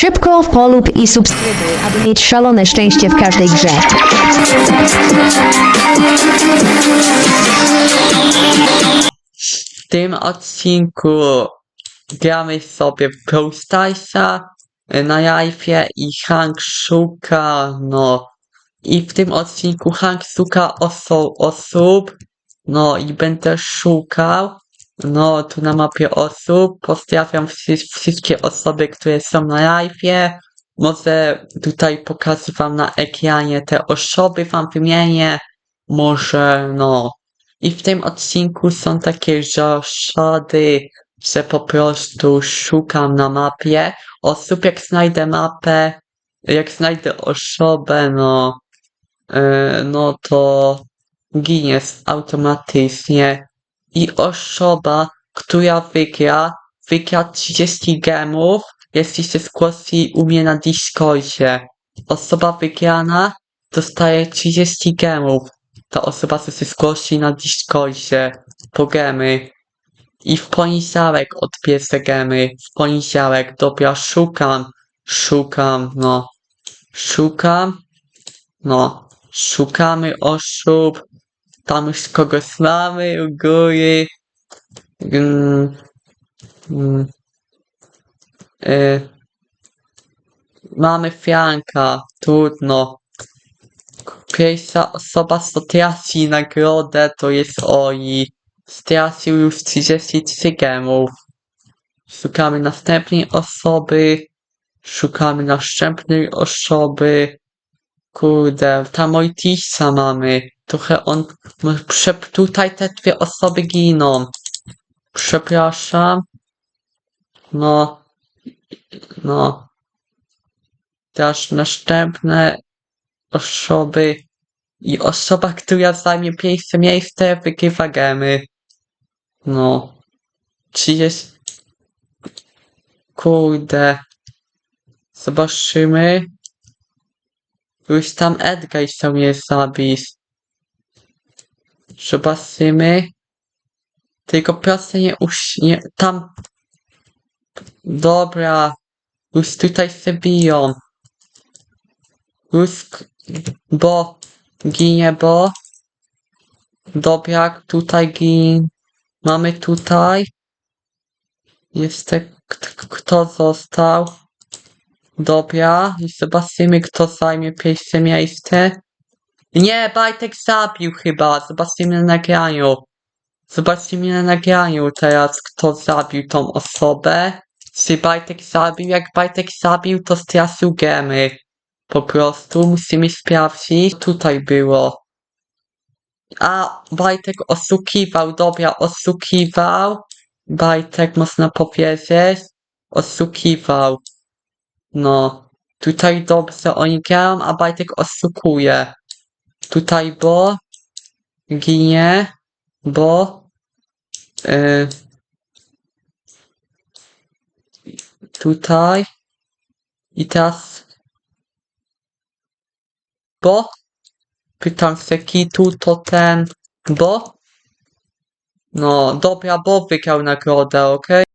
Szybko polub i subskrybuj, aby mieć szalone szczęście w każdej grze. W tym odcinku gramy sobie w Brawl y, na live i Hank szuka, no i w tym odcinku Hank szuka osób, no i będę szukał, no tu na mapie osób, pozdrawiam wszy wszystkie osoby, które są na live, może tutaj pokażę wam na ekranie te osoby, wam wymienię, może no. I w tym odcinku są takie zasady, że po prostu szukam na mapie osób, jak znajdę mapę, jak znajdę osobę, no, yy, no to ginie automatycznie. I osoba, która wygra, wygra 30 gemów, jeśli się zgłosi u mnie na Discordzie. Osoba wygrana dostaje 30 gemów ta osoba co się zgłosi na Discordzie po gemy. I w poniedziałek odbierze gemy. W poniedziałek, dobra, szukam, szukam, no. Szukam, no. Szukamy osób. Tam już kogoś mamy u góry. Mm, mm, y, mamy Franka, trudno. Pierwsza osoba, co traci nagrodę, to jest Oli. Stracił już 33 gemów. Szukamy następnej osoby. Szukamy następnej osoby. Kurde, tam Ojtisa mamy. Trochę on... tutaj te dwie osoby giną. Przepraszam. No. No. Teraz następne osoby i osoba, która zajmie pierwsze miejsce, wygrywa gemy. No. Czy jest... Kurde. Zobaczymy. Już tam Edgar chciał mnie zabić. Zobaczymy. Tylko proszę nie uś... nie... tam... Dobra. Już tutaj się biją. Już... Bo... Ginie, bo... Dobra, tutaj gin... Mamy tutaj... Jeszcze... Kto został? Dobra, i zobaczymy kto zajmie pierwsze miejsce. Nie, Bajtek zabił chyba. Zobaczymy na nagraniu. Zobaczymy na nagraniu teraz, kto zabił tą osobę. Czy Bajtek zabił? Jak Bajtek zabił, to stracił gemy. Po prostu musimy sprawdzić. Tutaj było. A, Bajtek oszukiwał, dobra, oszukiwał. Bajtek można powiedzieć. Oszukiwał. No. Tutaj dobrze oni grają, a Bajtek oszukuje. Tutaj bo ginie, bo yy, tutaj i teraz bo pytam się kitu to ten bo? No dobra bo wygrał nagrodę okej